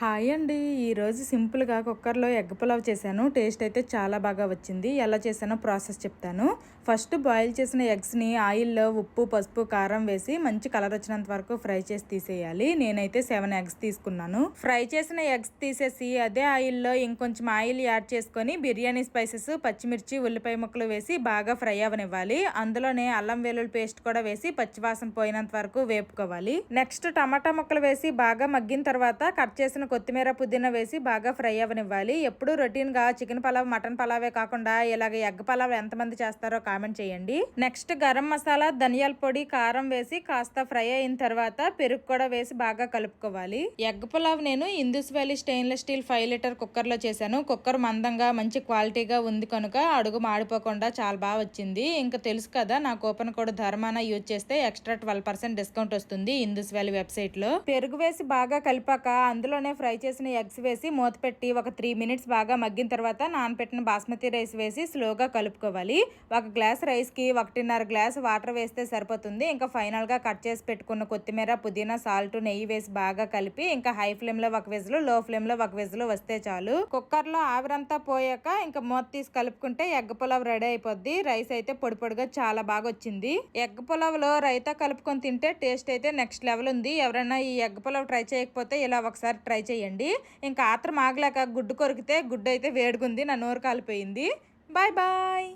Hi అండి. ఈరోజు సింపుల్గా కుక్కర్లో ఎగ్ పులావ్ చేశాను. టేస్ట్ అయితే చాలా బాగా వచ్చింది. ఎలా చేశానో ప్రాసెస్ చెప్తాను. ఫస్ట్ బాయిల్ చేసిన ఎగ్స్ని ఆయిల్లో ఉప్పు పసుపు కారం వేసి మంచి కలర్ వచ్చినంత వరకు ఫ్రై చేసి తీసేయాలి. నేనైతే సెవెన్ ఎగ్స్ తీసుకున్నాను. ఫ్రై చేసిన ఎగ్స్ తీసేసి అదే ఆయిల్లో ఇంకొంచెం ఆయిల్ యాడ్ చేసుకొని బిర్యానీ స్పైసెస్ పచ్చిమిర్చి ఉల్లిపాయ ముక్కలు వేసి బాగా ఫ్రై అవనివ్వాలి. అందులోనే అల్లం వెల్లుల్లి పేస్ట్ కూడా వేసి పచ్చివాసన పోయినంత వరకు వేపుకోవాలి. నెక్స్ట్ టమాటా ముక్కలు వేసి బాగా మగ్గిన తర్వాత కట్ చేసిన కొత్తిమీర పుదీనా వేసి బాగా ఫ్రై అవ్వనివ్వాలి. ఎప్పుడు రొటీన్గా చికెన్ పలావ్ మటన్ పలావే కాకుండా ఇలాగ ఎగ్ పలావ్ ఎంతమంది చేస్తారో కామెంట్ చేయండి. నెక్స్ట్ గరం మసాలా ధనియాల పొడి కారం వేసి కాస్త ఫ్రై అయిన తర్వాత పెరుగు కూడా వేసి బాగా కలుపుకోవాలి. ఎగ్ పులావ్ నేను Indus Valley stainless steel five litre కుక్కర్లో చేశాను. కుక్కర్ మందంగా మంచి క్వాలిటీగా ఉంది కనుక అడుగు మాడిపోకుండా చాలా బాగా వచ్చింది. ఇంకా తెలుసు కదా నా కూపన్ కోడ్ ధర్మాన యూజ్ చేస్తే ఎక్స్ట్రా ట్వెల్వ్ పర్సెంట్ డిస్కౌంట్ వస్తుంది ఇందుస్ వ్యాలీ వెబ్సైట్లో పెరుగు వేసి బాగా కలిపాక అందులోనే ఫ్రై చేసిన ఎగ్స్ వేసి మూత పెట్టి ఒక త్రీ మినిట్స్ బాగా మగ్గిన తర్వాత నానపెట్టిన బాస్మతి రైస్ వేసి స్లోగా కలుపుకోవాలి. ఒక గ్లాస్ రైస్కి ఒకటిన్నర గ్లాస్ వాటర్ వేస్తే సరిపోతుంది. ఇంకా ఫైనల్గా కట్ చేసి పెట్టుకున్న కొత్తిమీర పుదీనా సాల్ట్ నెయ్యి వేసి బాగా కలిపి ఇంకా హై ఫ్లేమ్లో ఒక విజులు లో ఫ్లేమ్లో ఒక విజులు వస్తే చాలు. కుక్కర్లో ఆవిరంతా పోయాక ఇంకా మూత తీసి కలుపుకుంటే ఎగ్ పులావ్ రెడీ అయిపోద్ది. రైస్ అయితే పొడి పొడిగా చాలా బాగా వచ్చింది. ఎగ్ పులావ్లో రైతా కలుపుకొని తింటే టేస్ట్ అయితే నెక్స్ట్ లెవెల్ ఉంది. ఎవరైనా ఈ ఎగ్ పులావ్ ట్రై చేయకపోతే ఇలా ఒకసారి ట్రై చేయండి. ఇంకా ఆత్రం ఆగలేక గుడ్డు కొరికితే గుడ్డు అయితే వేడుకుంది నా నోరు కాలిపోయింది. Bye bye.